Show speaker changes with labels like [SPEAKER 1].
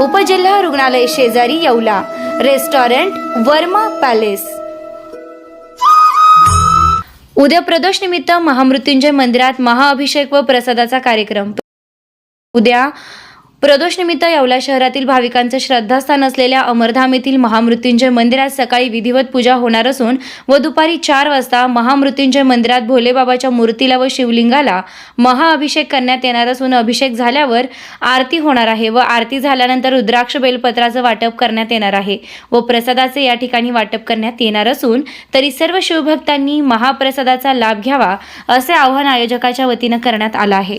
[SPEAKER 1] उपजिल्हा रुग्णालय शेजारी येवला. Restaurant Verma palace. उद्या प्रदोष निमित्त महामृत्युंजय मंदिरात महाअभिषेक व प्रसादाचा कार्यक्रम. उद्या प्रदोषनिमित्त येवला शहरातील भाविकांचं श्रद्धास्थान असलेल्या अमरधाम येथील महामृत्युंजय मंदिरात सकाळी विधिवत पूजा होणार असून व दुपारी चार वाजता महामृत्युंजय मंदिरात भोलेबाबाच्या मूर्तीला व शिवलिंगाला महाअभिषेक करण्यात येणार असून अभिषेक झाल्यावर आरती होणार आहे व आरती झाल्यानंतर रुद्राक्ष बेलपत्राचं वाटप करण्यात येणार आहे व प्रसादाचे या ठिकाणी वाटप करण्यात येणार असून तरी सर्व शिवभक्तांनी महाप्रसादाचा लाभ घ्यावा असे आवाहन आयोजकाच्या वतीनं करण्यात आलं आहे.